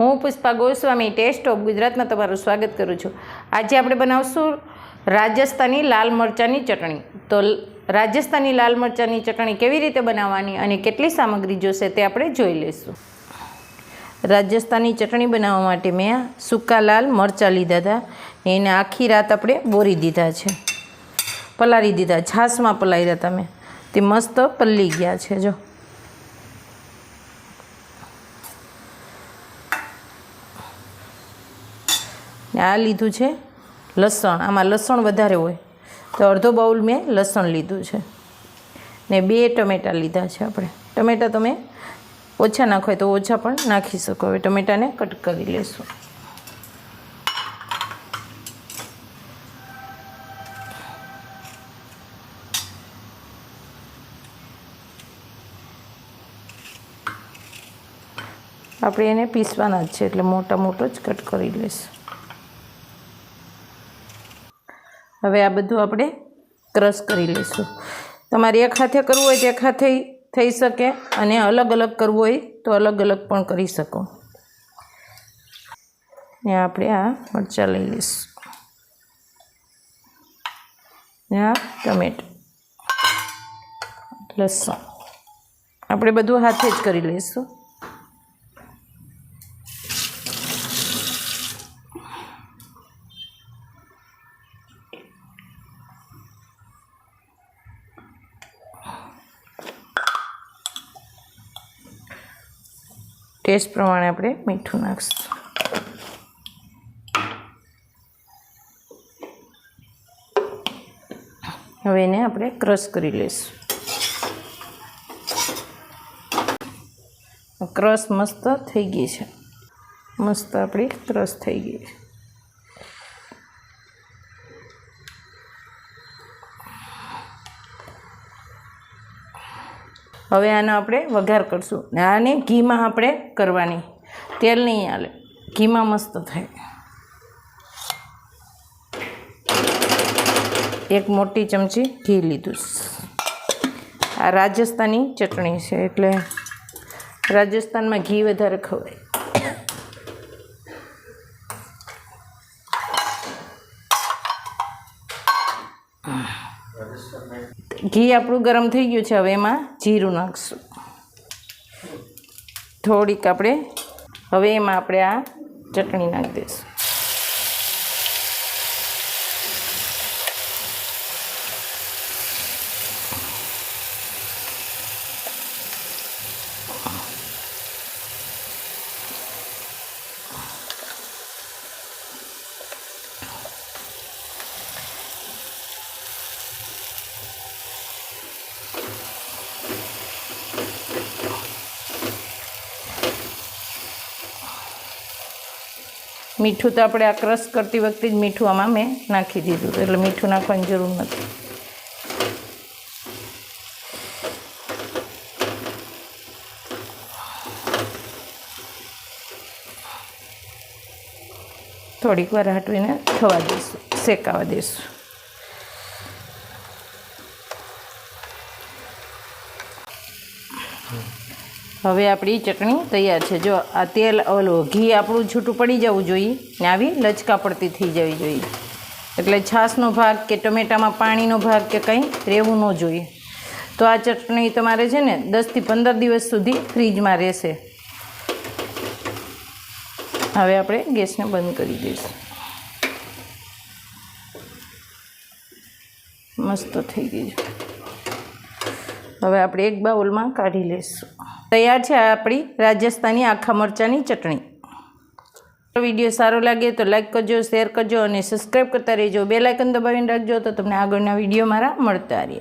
હું Pushpa Goswami test of ગુજરાતમાં તમારું સ્વાગત કરું છું. આજે આપણે બનાવશું રાજસ્થાની લાલ મરચાંની ચટણી. તો રાજસ્થાની લાલ મરચાંની ચટણી કેવી રીતે બનાવવાની અને કેટલી સામગ્રી જોશે તે આપણે જોઈ લઈશું. રાજસ્થાની ચટણી બનાવવા માટે મેં સૂકા લાલ મરચાં લીધા હતા. એને આખી રાત આપણે બોરી દીધા છે. પલાળી દીધા, છાશમાં પલાળ્યા હતા મેં. તે મસ્ત પલ્લી ગયા છે, જો. આ લીધું છે લસણ. આમાં લસણ વધારે હોય. તો અડધો બાઉલ મેં લસણ લીધું છે. ને બે ટમેટાં લીધા છે આપણે. ટમેટાં તમે ઓછા નાખો તો ઓછા પણ નાખી શકો. હવે ટમેટાને કટ કરી લેશું. આપણે એને પીસવાના જ છે, એટલે મોટા મોટો જ કટ કરી લઈશું હવે આ બધું આપણે ક્રશ કરી લઈશું. તમારે એક હાથે કરવું હોય તો એક હાથે થઈ શકે અને અલગ અલગ કરવું હોય તો અલગ અલગ પણ કરી શકો. ને આપણે આ મરચાં લઈ લઈશું. ને આ ટમેટ, લસણ. આપણે બધું હાથે જ કરી લઈશું. ટેસ્ટ પ્રમાણે આપણે મીઠું નાખીશું. હવે એને આપણે ક્રશ કરી લઈશું. ક્રશ મસ્ત થઈ ગઈ છે. મસ્ત આપણી ક્રશ થઈ ગઈ છે. હવે આનો આપણે વઘાર કરશું. આને ઘીમાં આપણે કરવાની. તેલ નહીં હાલે ઘીમાં મસ્ત થાય. એક મોટી ચમચી ઘી લીધું. આ રાજસ્થાની ચટણી છે, એટલે રાજસ્થાનમાં ઘી વધારે ખવાય. ઘી આપણું ગરમ થઈ ગયું છે હવે એમાં જીરું નાખશું. થોડીક આપણે, હવે એમાં આપણે આ ચટણી નાખી દઈશું. મીઠું તો આપણે આ ક્રશ કરતી વખતે જ મીઠું આમાં મેં નાખી દીધું એટલે મીઠું નાખવાની જરૂર નથી. થોડીક વાર હટવીને થવા દઈશું, શેકાવા દઈશું. હવે આપણી ચટણી તૈયાર છે. જો આ તેલ ઓલું ઘી આપણું છૂટું પડી જવું જોઈએ ને આવી લચકા પડતી થઈ જવી જોઈએ. એટલે છાશનો ભાગ કે ટમેટામાં પાણીનો ભાગ કે કંઈ રહેવું ન જોઈએ. તો આ ચટણી તમારે છે ને દસથી પંદર દિવસ સુધી ફ્રીજમાં રહેશે. હવે આપણે ગેસને બંધ કરી દઈશું. મસ્ત થઈ ગઈ છે. હવે આપણે એક બાઉલમાં કાઢી લઈશું. તૈયાર છે આપણી રાજસ્થાની આખા મરચાંની ચટણી. વીડિયો સારો લાગે તો લાઇક કરજો, શેર કરજો અને સબસ્ક્રાઈબ કરતા રહેજો. બે લાઇકન દબાવીને રાખજો તો તમને આગળના વીડિયો મારા મળતા રહે.